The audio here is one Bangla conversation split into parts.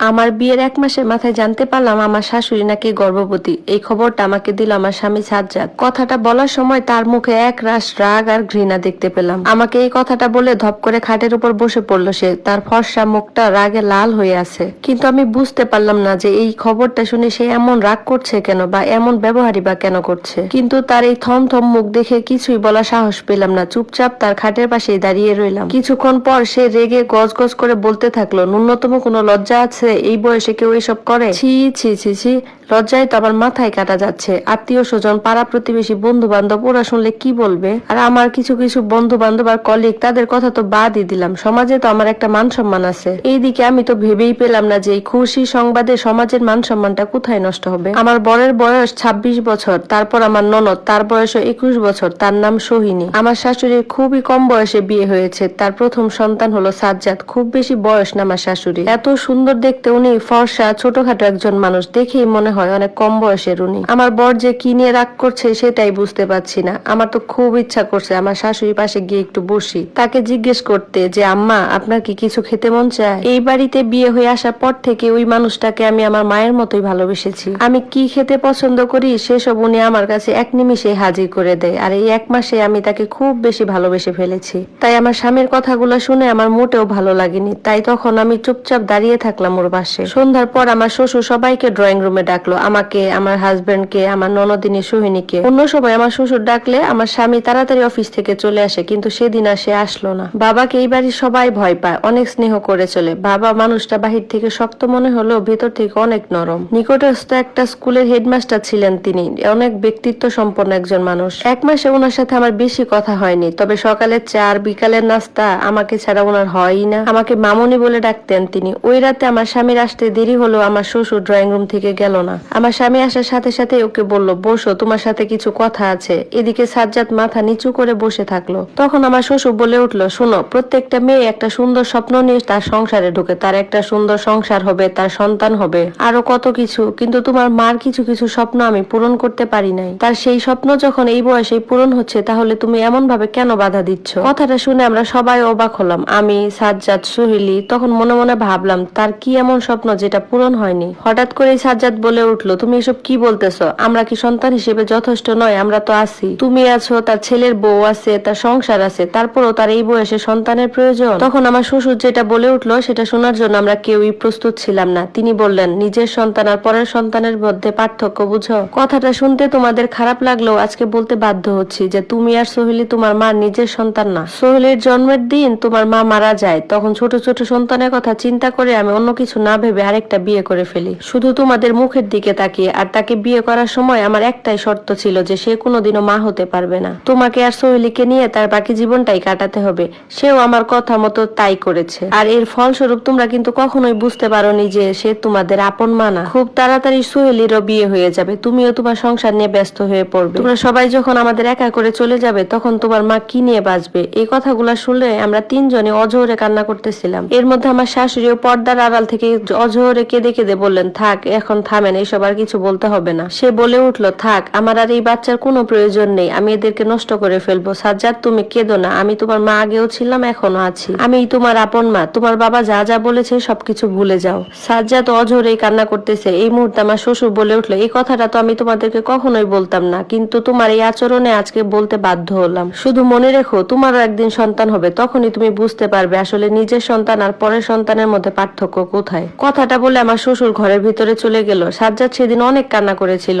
আমার বিয়ের এক মাসের মাথায় জানতে পারলাম আমার শাশুড়ি নাকি গর্ভবতী। এই খবরটা আমাকে দিল আমার স্বামী সাজ্জাদ। কথাটা বলার সময় তার মুখে এক রাশ রাগ আর ঘৃণা দেখতে পেলাম। আমাকে এই কথাটা বলে ধপ করে খাটের উপর বসে পড়ল সে। তার ফর্সা মুখটা রাগে লাল হয়ে আছে। কিন্তু আমি বুঝতে পারলাম না যে এই খবরটা শুনে সে এমন রাগ করছে কেন বা এমন ব্যবহারই বা কেন করছে। কিন্তু তার এই থম থম মুখ দেখে কিছুই বলা সাহস পেলাম না। চুপচাপ তার খাটের পাশেই দাঁড়িয়ে রইলাম। কিছুক্ষণ পর সে রেগে গজ গজ করে বলতে থাকল, ন্যূনতম কোনো লজ্জা আছে? এই বয়সে কেউ এসব করে? ছি ছি ছি ছি। লজ্জায় তো আমার মাথায় কাটা যাচ্ছে। আত্মীয় স্বজন, পাড়া প্রতিবেশী বন্ধু বান্ধব ওরা শুনলে কি বলবে? আর আমার কিছু কিছু বন্ধু বান্ধব আর কলিগ তাদের কথা তো বাদই দিলাম। সমাজে তো আমার একটা মান সম্মান আছে। এইদিকে আমি তো ভেবেই পেলাম না যে এই খুশি সংবাদে সমাজের মান সম্মানটা কোথায় নষ্ট হবে। আমার বরের বয়স ২৬ বছর, তারপর আমার ননদ, তার বয়স একুশ বছর, তার নাম সোহিনী। আমার শাশুড়ির খুবই কম বয়সে বিয়ে হয়েছে। তার প্রথম সন্তান হলো সাজ্জাদ, খুব বেশি বয়স না আমার শাশুড়ি এত সুন্দর দেখতে উনি ফর্সা, ছোটখাটো একজন মানুষ, দেখেই মনে হয়, অনেক কম বয়সের উনি। আমার বর যে কি নিয়ে রাগ করছে সেটাই বুঝতে পারছি না। আমার তো খুব ইচ্ছা করছে আমার শাশুড়ি পাশে গিয়ে একটু বসি। তাকে জিজ্ঞেস করতে যে, আম্মা, আপনার কি কিছু খেতে মন চায়? এই বাড়িতে বিয়ে হয়ে আসার পর থেকে ওই মানুষটাকে আমি আমার মায়ের মতোই ভালোবেসেছি। আমি কি খেতে পছন্দ করি সেসব উনি আমার কাছে এক নিমিষে হাজির করে দেয়। আর এই এক মাসে আমি তাকে খুব বেশি ভালোবেসে ফেলেছি। তাই আমার স্বামীর কথাগুলো শুনে আমার মোটেও ভালো লাগেনি। তাই তখন আমি চুপচাপ দাঁড়িয়ে থাকলাম ওর পাশে। সন্ধ্যার পর আমার শ্বশুর সবাইকে ড্রয়িং রুমে ডাকলো। আমাকে, আমার হাজবেন্ডকে আমার ননদিনী সোহিনীকে। অন্য সময় আমার শ্বশুর ডাকলে আমার স্বামী তাড়াতাড়ি অফিস থেকে চলে আসে, কিন্তু সেদিন আর সে আসলো না। বাবাকে এই বাড়ির সবাই ভয় পায়, অনেক স্নেহ করে চলে। বাবা মানুষটা বাহির থেকে শক্ত মনে হলেও ভেতর থেকে অনেক নরম। নিকটস্থ একটা স্কুলের হেডমাস্টার ছিলেন তিনি, অনেক ব্যক্তিত্ব সম্পন্ন একজন মানুষ। এক মাসে ওনার সাথে আমার বেশি কথা হয়নি, তবে সকালের চা আর বিকালের নাস্তা আমাকে ছাড়া ওনার হয়ই না। আমাকে মামনি বলে ডাকতেন তিনি। ওই রাতে আমার স্বামীর আসতে দেরি হলো আমার শ্বশুর ড্রয়িং রুম থেকে গেল না। আমার স্বামী আসার সাথে সাথে ওকে বলল, বসো, তোমার সাথে কিছু কথা আছে। এদিকে সাজ্জাদ মাথা নিচু করে বসে থাকল। তখন আমার শ্বশুর বলে উঠল, শোনো, প্রত্যেকটা মেয়ে একটা সুন্দর স্বপ্ন নিয়ে তার সংসারে ঢুকে। তার একটা সুন্দর সংসার হবে, তার সন্তান হবে, আরও কত কিছু। কিন্তু তোমার মার কিছু কিছু স্বপ্ন আমি পূরণ করতে পারি নাই। তার সেই স্বপ্ন যখন এই বয়সে পূরণ হচ্ছে, তাহলে তুমি এমন ভাবে কেন বাধা দিচ্ছ? কথাটা শুনে আমরা সবাই অবাক হলাম। আমি, সাজ্জাদ, সোহেলি, তখন মনে মনে ভাবলাম, তার কি এমন স্বপ্ন যেটা পূরণ হয়নি? হঠাৎ করে সাজ্জাদ বলে উঠল, তুমি এসব কি বলতেছো? আমরা কি সন্তান হিসেবে যথেষ্ট নয়, আমরা তো আছি। তুমি আছো, তার ছেলের বউ আছে, তার সংসার আছে, তারপরও তার এই বয়সে সন্তানের প্রয়োজন। তখন আমার শ্বশুর যেটা বলে উঠল, সেটা শোনার জন্য আমরা কেউই প্রস্তুত ছিলাম না। তিনি বললেন, নিজের সন্তান আর পরের সন্তানের মধ্যে পার্থক্য, বুঝো? কথাটা শুনতে তোমাদের খারাপ লাগলেও আজকে বলতে বাধ্য হচ্ছি যে তুমি আর সোহেলি তোমার মার নিজের সন্তান না। সোহেলের জন্মের দিন তোমার মা মারা যায়, তখন ছোট ছোট সন্তানের কথা চিন্তা করে আমি অন্য কিছু না ভেবে আরেকটা বিয়ে করে ফেলি। শুধু তোমাদের মুখের দিকে তাকিয়ে, আর তাকে বিয়ে করার সময় আমার একটাই শর্ত ছিল যে সে কোনোদিনও মা হতে পারবে না। তোমাকে আর সোহেলিকে নিয়ে তার বাকি জীবনটাই কাটাতে হবে। সেও আমার কথা মতো তাই করেছে। আর এর ফলস্বরূপ তোমরা কিন্তু কখনোই বুঝতে পারোনি যে সে তোমাদের আপন মা না। খুব তাড়াতাড়ি সোহেলিরও বিয়ে হয়ে যাবে। তুমিও তোমার সংসার নিয়ে ব্যস্ত হয়ে পড়বে। তোমরা সবাই যখন আমাদের একা করে চলে যাবে, তখন তোমার মা কি নিয়ে বাঁচবে? এই কথাগুলো শুনলে আমরা তিনজনে অজোরে কান্না করতেছিলাম। এর মধ্যে আমার শাশুড়িও পর্দার আড়াল থেকে অজোরে কেঁদে কেঁদে বললেন, থাক, এখন থামেন এইসব আর কিছু বলতে হবে না। সে বলে উঠল, থাক, আমার আর এই বাচ্চার কোনো প্রয়োজন নেই। আমি এদেরকে নষ্ট করে ফেলব। সাজ্জাদ, তুমি কেঁদো না। আমি তোমার মা আগেও ছিলাম এখনও আছি। আমি তোমার আপন মা। তোমার বাবা যা যা বলেছে সবকিছু ভুলে যাও। সাজ্জাদ অঝরেই কান্না করতেছে। এই মুহূর্তে আমার শ্বশুর বলে উঠল, এই কথাটা তো আমি তোমাদেরকে কখনোই বলতাম না। কিন্তু তোমার এই আচরণে আজকে বলতে বাধ্য হলাম। শুধু মনে রেখো, তোমারও একদিন সন্তান হবে। তখনই তুমি বুঝতে পারবে আসলে নিজের সন্তান আর পরের সন্তানের মধ্যে পার্থক্য কোথায়। কথাটা বলে আমার শ্বশুর ঘরের ভিতরে চলে গেল। সাজ্জাদ সেদিন অনেক কান্না করেছিল।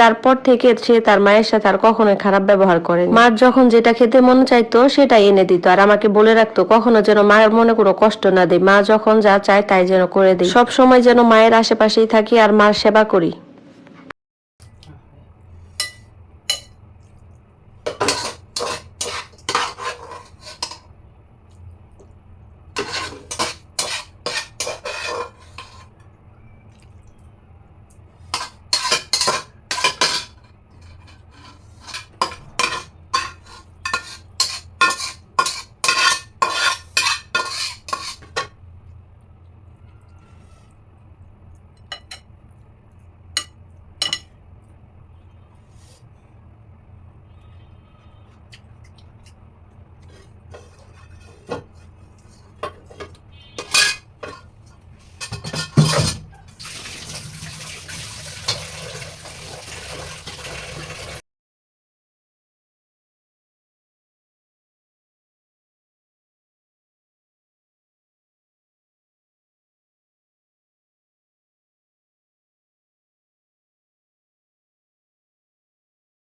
তারপর থেকে সে তার মায়ের সাথে আর কখনোই খারাপ ব্যবহার করে মার যখন যেটা খেতে মন চাইতো, সেটাই এনে দিত। আর আমাকে বলে রাখতো, কখনো যেন মায়ের মনে কোনো কষ্ট না দেয় মা যখন যা চায়, তাই যেন করে দিই। সব সময় যেন মায়ের আশেপাশেই থাকি আর মার সেবা করি।